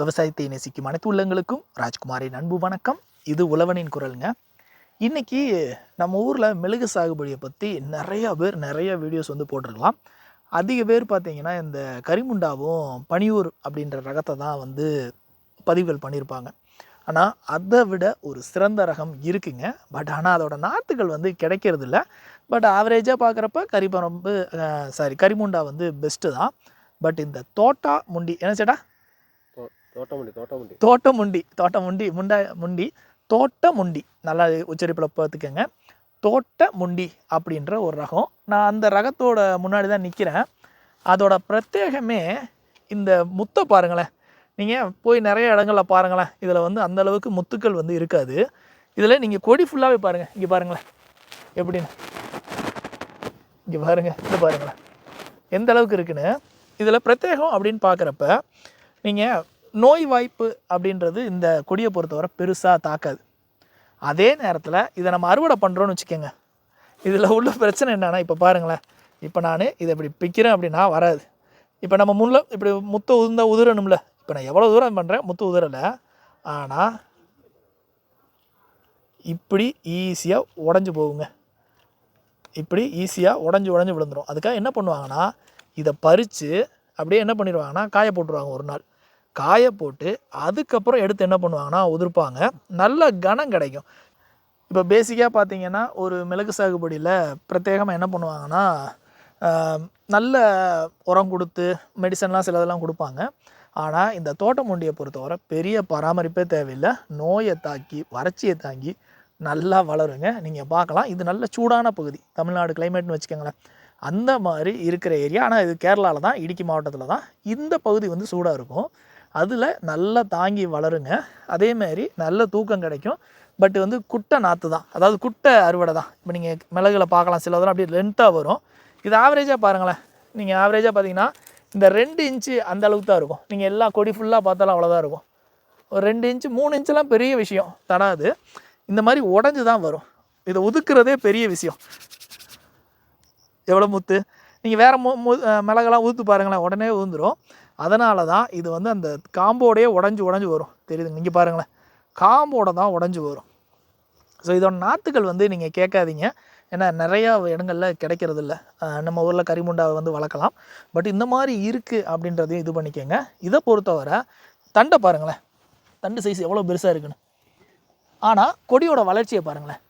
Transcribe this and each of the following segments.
விவசாயத்தை நேசிக்கும் அனைத்து உள்ளங்களுக்கும் ராஜ்குமாரின் அன்பு வணக்கம். இது உழவனின் குரலுங்க. இன்னைக்கு நம்ம ஊரில் மெழுகு சாகுபடியை பற்றி நிறைய பேர் நிறைய வீடியோஸ் வந்து போட்டிருக்கலாம். அதிக பேர் பார்த்தீங்கன்னா இந்த கரிமுண்டாவும் பனியூர் அப்படின்ற ரகத்தை தான் வந்து பதிவுகள் பண்ணியிருப்பாங்க. ஆனால் அதை விட ஒரு சிறந்த ரகம் இருக்குங்க. பட் ஆனால் அதோட நாற்றுகள் வந்து கிடைக்கிறது இல்லை பட் ஆவரேஜாக பார்க்குறப்ப கரிபரம்பு சாரி கரிமுண்டா வந்து பெஸ்ட்டு தான். பட் இந்த தோட்டா முண்டி என்ன சேட்டா? தோட்டம் தோட்டமுண்டி. தோட்டமுண்டி தோட்ட முண்டி முண்டா முண்டி தோட்டம் முண்டி நல்லா உச்சரிப்பில் பார்த்துக்கோங்க. தோட்ட முண்டி அப்படின்ற ஒரு ரகம். நான் அந்த ரகத்தோட முன்னாடி தான் நிற்கிறேன் அதோட பிரத்யேகமே இந்த முத்தை பாருங்களேன். நீங்கள் போய் நிறைய இடங்களில் பாருங்களேன். இதில் வந்து அந்தளவுக்கு முத்துக்கள் வந்து இருக்காது. இதில் நீங்கள் கொடி ஃபுல்லாகவே பாருங்கள் இங்கே பாருங்களேன். எப்படின்னு? இங்கே பாருங்கள் இது பாருங்களேன். எந்த அளவுக்கு இருக்குன்னு? இதில் பிரத்யேகம் அப்படின்னு பார்க்குறப்ப நீங்கள் நோய் வாய்ப்பு அப்படின்றது இந்த கொடியை பொறுத்தவரை பெருசாக தாக்காது. அதே நேரத்தில் இதை நம்ம அறுவடை பண்ணுறோன்னு வச்சுக்கோங்க. இதில் உள்ள பிரச்சனை என்னென்னா இப்போ பாருங்களேன். இப்போ நான் இதை இப்படி பிக்கிறேன் அப்படின்னா வராது. இப்போ நம்ம முள்ள இப்படி முத்த உதிர்ந்தா உதிரணும்ல. இப்போ நான் எவ்வளோ தூரம் பண்ணுறேன் முத்து உதிரலை. ஆனால் இப்படி ஈஸியாக உடஞ்சி போகுங்க. இப்படி ஈஸியாக உடஞ்சி உடஞ்சி விழுந்துடும் அதுக்காக என்ன பண்ணுவாங்கன்னா இதை பறித்து அப்படியே என்ன பண்ணிடுவாங்கன்னா காய போட்டுருவாங்க ஒரு நாள். காய போட்டு அதுக்கப்புறம் எடுத்து என்ன பண்ணுவாங்கன்னா உதிர்ப்பாங்க. நல்ல கனம் கிடைக்கும். இப்போ பேசிக்காக பார்த்தீங்கன்னா ஒரு மிளகு சாகுபடியில் பிரத்யேகமாக என்ன பண்ணுவாங்கன்னா நல்ல உரம் கொடுத்து மெடிசன்லாம் சிலதெல்லாம் கொடுப்பாங்க. ஆனால் இந்த தோட்டம் முண்டியை பொறுத்தவரை பெரிய பராமரிப்பே தேவையில்லை. நோயை தாக்கி வறட்சியை தாங்கி நல்லா வளருங்க. நீங்கள் பார்க்கலாம் இது நல்ல சூடான பகுதி. தமிழ்நாடு கிளைமேட்னு வச்சுக்கோங்களேன். அந்த மாதிரி இருக்கிற ஏரியா ஆனால் இது கேரளாவில் தான் இடுக்கி மாவட்டத்தில் தான் இந்த பகுதி வந்து சூடாக இருக்கும். அதில் நல்லா தாங்கி வளருங்க. அதேமாரி நல்ல தூக்கம் கிடைக்கும். பட் வந்து குட்டை நாற்று தான். அதாவது குட்டை அறுவடை தான். இப்போ நீங்கள் மிளகுல பார்க்கலாம். சிலதெல்லாம் அப்படியே லென்த்தாக வரும். இது ஆவரேஜாக பாருங்களேன். நீங்கள் ஆவரேஜாக பார்த்தீங்கன்னா இந்த ரெண்டு இன்ச்சு அந்த அளவுக்கு தான் இருக்கும். நீங்கள் எல்லா கொடி ஃபுல்லாக பார்த்தாலும் அவ்வளோதான் இருக்கும். ஒரு ரெண்டு இன்ச்சு மூணு இன்ச்செலாம் பெரிய விஷயம். தடாது. இந்த மாதிரி உடஞ்சி தான் வரும். இதை ஒதுக்குறதே பெரிய விஷயம். எவ்வளோ முத்து? நீங்கள் வேறு மு மு மிளகெல்லாம் ஊற்று பாருங்களேன். உடனே ஊந்துடும் அதனால தான் இது வந்து அந்த காம்போடையே உடஞ்சி உடஞ்சி வரும். தெரியுது இங்கே பாருங்களேன். காம்போட தான் உடஞ்சி வரும். ஸோ இதோட நாற்றுகள் வந்து நீங்கள் கேட்காதீங்க. ஏன்னா நிறையா இடங்களில் கிடைக்கிறது இல்லை நம்ம ஊரில் கரிமுண்டாவை வந்து வளர்க்கலாம். பட் இந்த மாதிரி இருக்குது அப்படின்றதையும் இது பண்ணிக்கோங்க. இதை பொறுத்தவரை தண்டை பாருங்களேன். தண்டு சைஸ் எவ்வளோ பெருசாக இருக்குன்னு. ஆனால் கொடியோட வளர்ச்சியை பாருங்களேன்.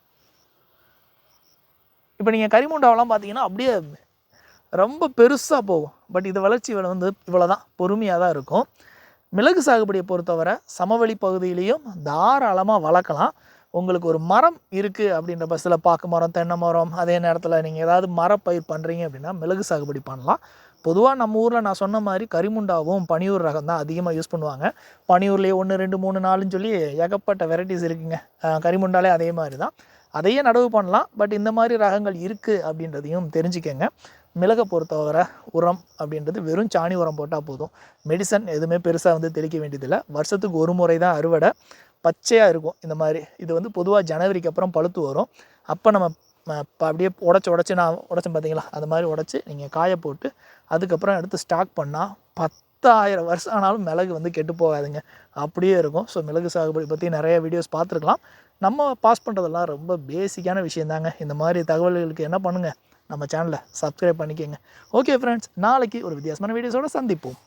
இப்போ நீங்கள் கரிமுண்டாவெல்லாம் பார்த்தீங்கன்னா அப்படியே ரொம்ப பெருசாக போகும். பட் இது வளர்ச்சி வந்து இவ்வளோ தான் பொறுமையாக தான் இருக்கும். மிளகு சாகுபடியை பொறுத்தவரை சமவெளி பகுதியிலையும் தாராளமாக வளர்க்கலாம். உங்களுக்கு ஒரு மரம் இருக்குது அப்படின்ற பஸ்ஸில் பாக்கு மரம் தென்னை மரம் அதே நேரத்தில் நீங்கள் ஏதாவது மரப்பயிர் பண்ணுறீங்க அப்படின்னா மிளகு சாகுபடி பண்ணலாம். பொதுவாக நம்ம ஊரில் நான் சொன்ன மாதிரி கரிமுண்டாவும் பனியூர் ரகம் தான் அதிகமாக யூஸ் பண்ணுவாங்க. பனியூர்லேயே ஒன்று ரெண்டு மூணு நாலுன்னு சொல்லி ஏகப்பட்ட வெரைட்டிஸ் இருக்குங்க. கரிமுண்டாலே அதே மாதிரி தான். அதையே நடவு பண்ணலாம். பட் இந்த மாதிரி ரகங்கள் இருக்குது அப்படின்றதையும் தெரிஞ்சுக்கங்க. மிளகை பொறுத்தவரை உரம் அப்படின்றது வெறும் சாணி உரம் போட்டால் போதும். மெடிசன் எதுவுமே பெருசாக வந்து தெளிக்க வேண்டியதில்லை. வருஷத்துக்கு ஒரு முறை தான் அறுவடை. பச்சையாக இருக்கும் இந்த மாதிரி. இது வந்து பொதுவாக ஜனவரிக்கு அப்புறம் பழுத்து வரும். அப்போ நம்ம இப்போ அப்படியே உடச்சி உடச்சி நான் உடச்சேன் பார்த்தீங்களா அந்த மாதிரி உடச்சி நீங்கள் காய போட்டு அதுக்கப்புறம் எடுத்து ஸ்டாக் பண்ணால் பத்தாயிரம் வருஷம் ஆனாலும் மிளகு வந்து கெட்டு போகாதுங்க. அப்படியே இருக்கும். ஸோ மிளகு சாகுபடி பற்றி நிறைய வீடியோஸ் பார்த்துருக்கலாம். நம்ம பாஸ் பண்ணுறதெல்லாம் ரொம்ப பேசிக்கான விஷயந்தாங்க இந்த மாதிரி தகவல்களுக்கு என்ன பண்ணுங்கள் நம்ம சேனலை சப்ஸ்கிரைப் பண்ணிக்கோங்க. ஓகே ஃப்ரெண்ட்ஸ் நாளைக்கு ஒரு வித்தியாசமான வீடியோஸோட சந்திப்போம்.